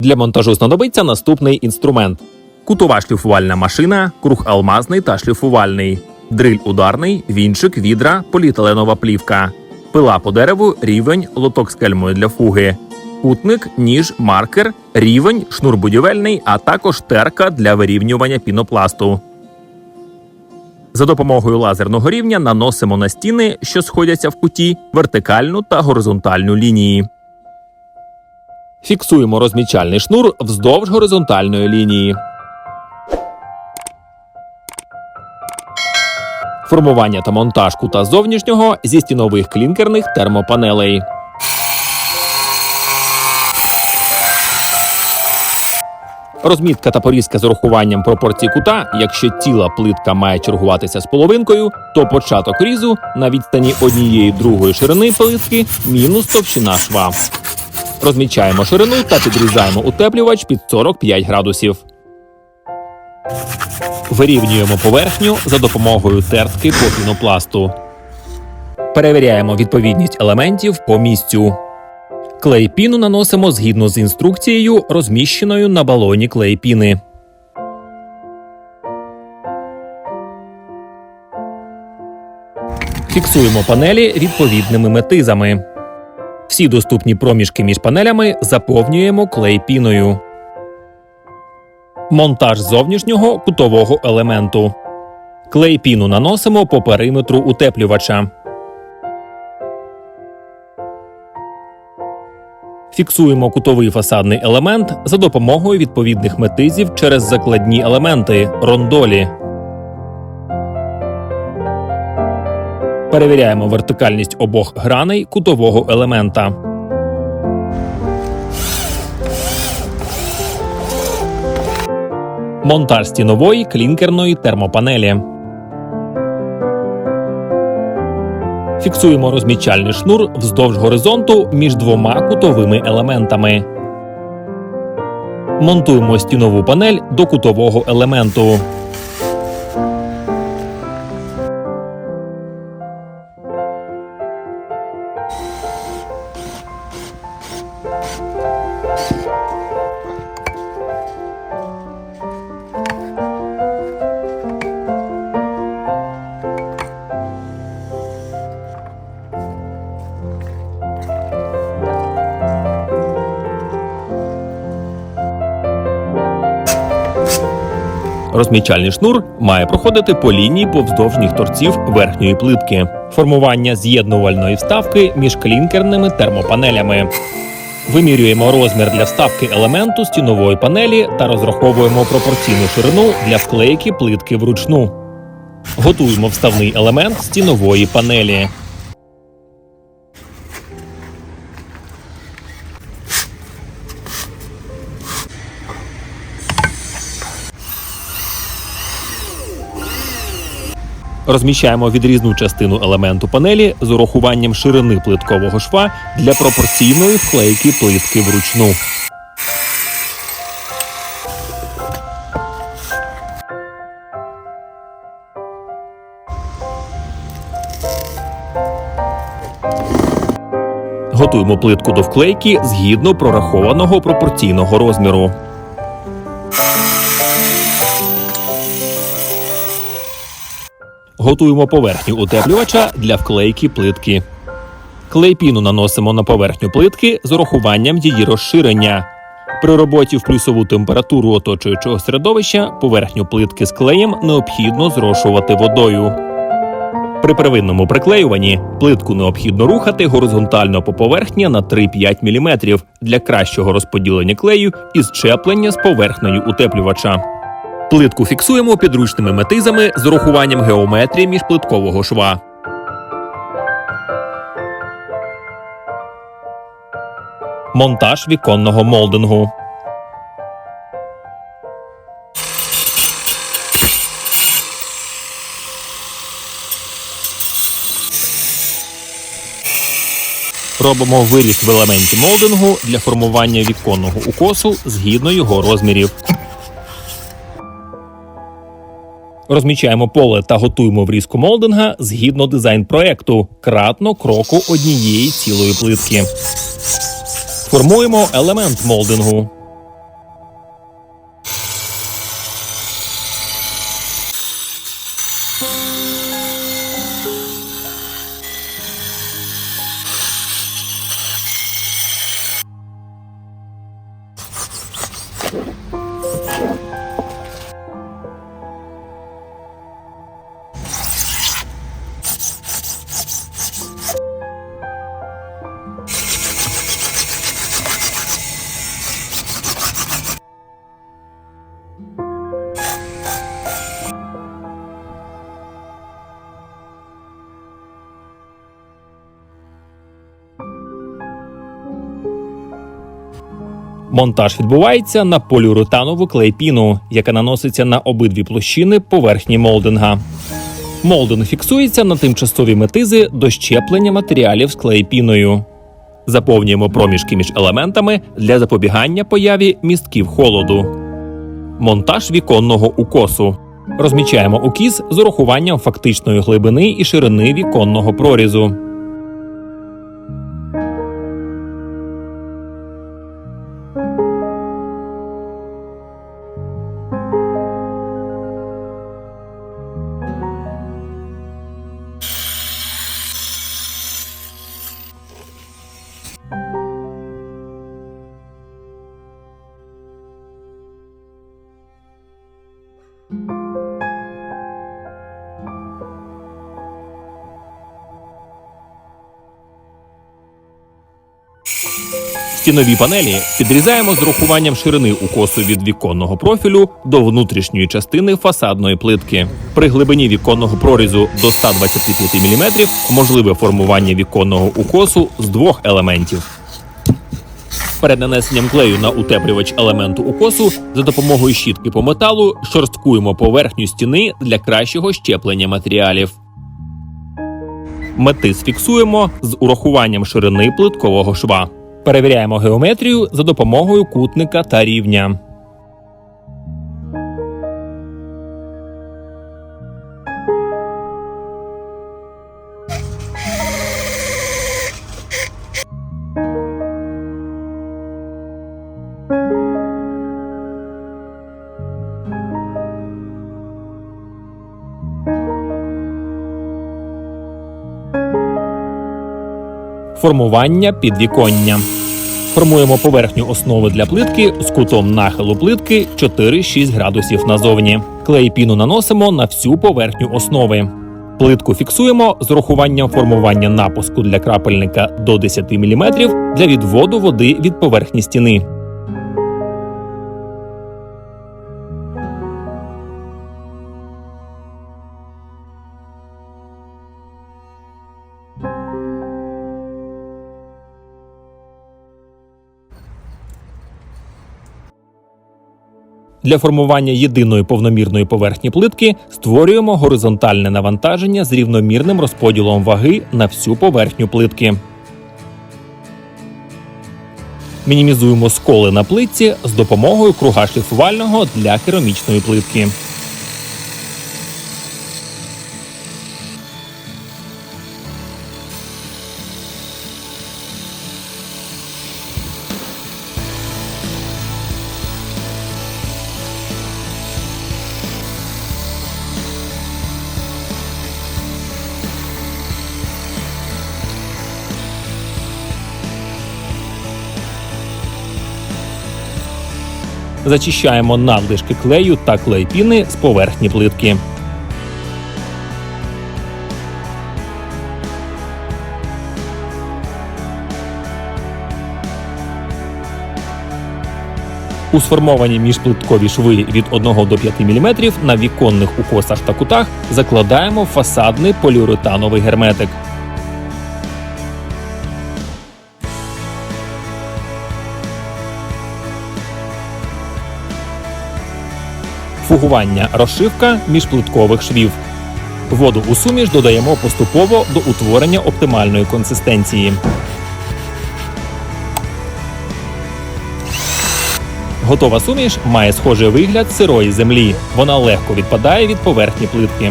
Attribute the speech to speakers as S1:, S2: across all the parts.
S1: Для монтажу знадобиться наступний інструмент: кутова шліфувальна машина, круг алмазний та шліфувальний, дриль ударний, вінчик, відра, поліетиленова плівка, пила по дереву, рівень, лоток з кельмою для фуги, кутник, ніж, маркер, рівень, шнур будівельний, а також терка для вирівнювання пінопласту. За допомогою лазерного рівня наносимо на стіни, що сходяться в куті, вертикальну та горизонтальну лінії. Фіксуємо розмічальний шнур вздовж горизонтальної лінії. Формування та монтаж кута зовнішнього зі стінових клінкерних термопанелей. Розмітка та порізка з урахуванням пропорцій кута, якщо ціла плитка має чергуватися з половинкою, то початок різу на відстані однієї другої ширини плитки мінус товщина шва. Розмічаємо ширину та підрізаємо утеплювач під 45 градусів. Вирівнюємо поверхню за допомогою тертки по пінопласту. Перевіряємо відповідність елементів по місцю. Клей піну наносимо згідно з інструкцією, розміщеною на балоні клей піни. Фіксуємо панелі відповідними метизами. Всі доступні проміжки між панелями заповнюємо клей піною. Монтаж зовнішнього кутового елементу. Клей піну наносимо по периметру утеплювача. Фіксуємо кутовий фасадний елемент за допомогою відповідних метизів через закладні елементи рондолі. Перевіряємо вертикальність обох граней кутового елемента. Монтаж стінової клінкерної термопанелі. Фіксуємо розмічальний шнур вздовж горизонту між двома кутовими елементами. Монтуємо стінову панель до кутового елементу. Розмічальний шнур має проходити по лінії повздовжніх торців верхньої плитки. Формування з'єднувальної вставки між клінкерними термопанелями. Вимірюємо розмір для вставки елементу стінової панелі та розраховуємо пропорційну ширину для вклейки плитки вручну. Готуємо вставний елемент стінової панелі. Розміщаємо відрізну частину елементу панелі з урахуванням ширини плиткового шва для пропорційної вклейки плитки вручну. Готуємо плитку до вклейки згідно прорахованого пропорційного розміру. Готуємо поверхню утеплювача для вклейки плитки. Клейпіну наносимо на поверхню плитки з урахуванням її розширення. При роботі в плюсову температуру оточуючого середовища поверхню плитки з клеєм необхідно зрошувати водою. При первинному приклеюванні плитку необхідно рухати горизонтально по поверхні на 3-5 мм для кращого розподілення клею і зчеплення з поверхнею утеплювача. Плитку фіксуємо підручними метизами з урахуванням геометрії міжплиткового шва. Монтаж віконного молдингу. Робимо виріз в елементі молдингу для формування віконного укосу згідно його розмірів. Розмічаємо поле та готуємо врізку молдинга згідно дизайн-проекту кратно кроку однієї цілої плитки. Формуємо елемент молдингу. Монтаж відбувається на поліуретанову клейпіну, яка наноситься на обидві площини поверхні молдинга. Молдинг фіксується на тимчасові метизи до щеплення матеріалів з клейпіною. Заповнюємо проміжки між елементами для запобігання появі містків холоду. Монтаж віконного укосу. Розмічаємо укіс з урахуванням фактичної глибини і ширини віконного прорізу. Стінові панелі підрізаємо з урахуванням ширини укосу від віконного профілю до внутрішньої частини фасадної плитки. При глибині віконного прорізу до 125 мм можливе формування віконного укосу з двох елементів. Перед нанесенням клею на утеплювач елементу укосу за допомогою щітки по металу шорсткуємо поверхню стіни для кращого щеплення матеріалів. Метис фіксуємо з урахуванням ширини плиткового шва. Перевіряємо геометрію за допомогою кутника та рівня. Формування підвіконня. Формуємо поверхню основи для плитки з кутом нахилу плитки 4-6 градусів назовні. Клей піну наносимо на всю поверхню основи. Плитку фіксуємо з урахуванням формування напуску для крапельника до 10 мм для відводу води від поверхні стіни. Для формування єдиної повномірної поверхні плитки створюємо горизонтальне навантаження з рівномірним розподілом ваги на всю поверхню плитки. Мінімізуємо сколи на плитці з допомогою круга шліфувального для керамічної плитки. Зачищаємо надлишки клею та клейпіни з поверхні плитки. У сформовані міжплиткові шви від 1 до 5 мм на віконних укосах та кутах закладаємо фасадний поліуретановий герметик. Фугування розшивка міжплиткових швів. Воду у суміш додаємо поступово до утворення оптимальної консистенції. Готова суміш має схожий вигляд сирої землі. Вона легко відпадає від поверхні плитки.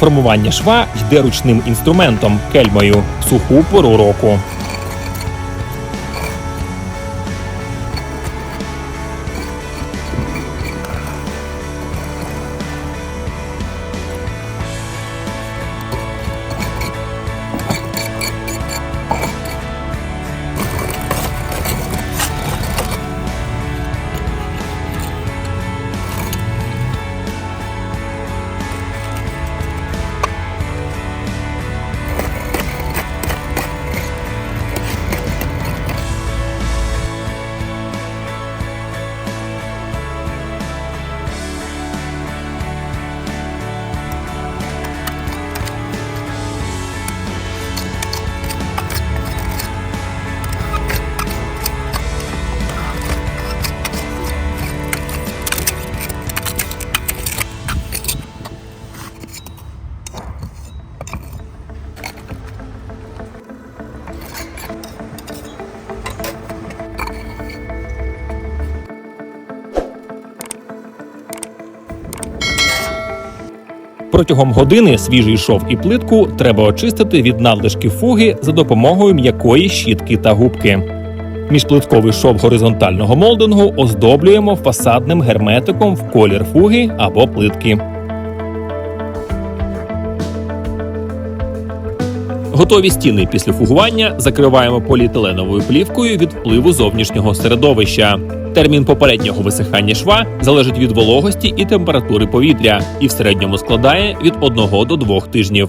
S1: Формування шва йде ручним інструментом кельмою суху пору року. Протягом години свіжий шов і плитку треба очистити від надлишків фуги за допомогою м'якої щітки та губки. Міжплитковий шов горизонтального молдингу оздоблюємо фасадним герметиком в колір фуги або плитки. Готові стіни після фугування закриваємо поліетиленовою плівкою від впливу зовнішнього середовища. Термін попереднього висихання шва залежить від вологості і температури повітря і в середньому складає від 1 до 2 тижнів.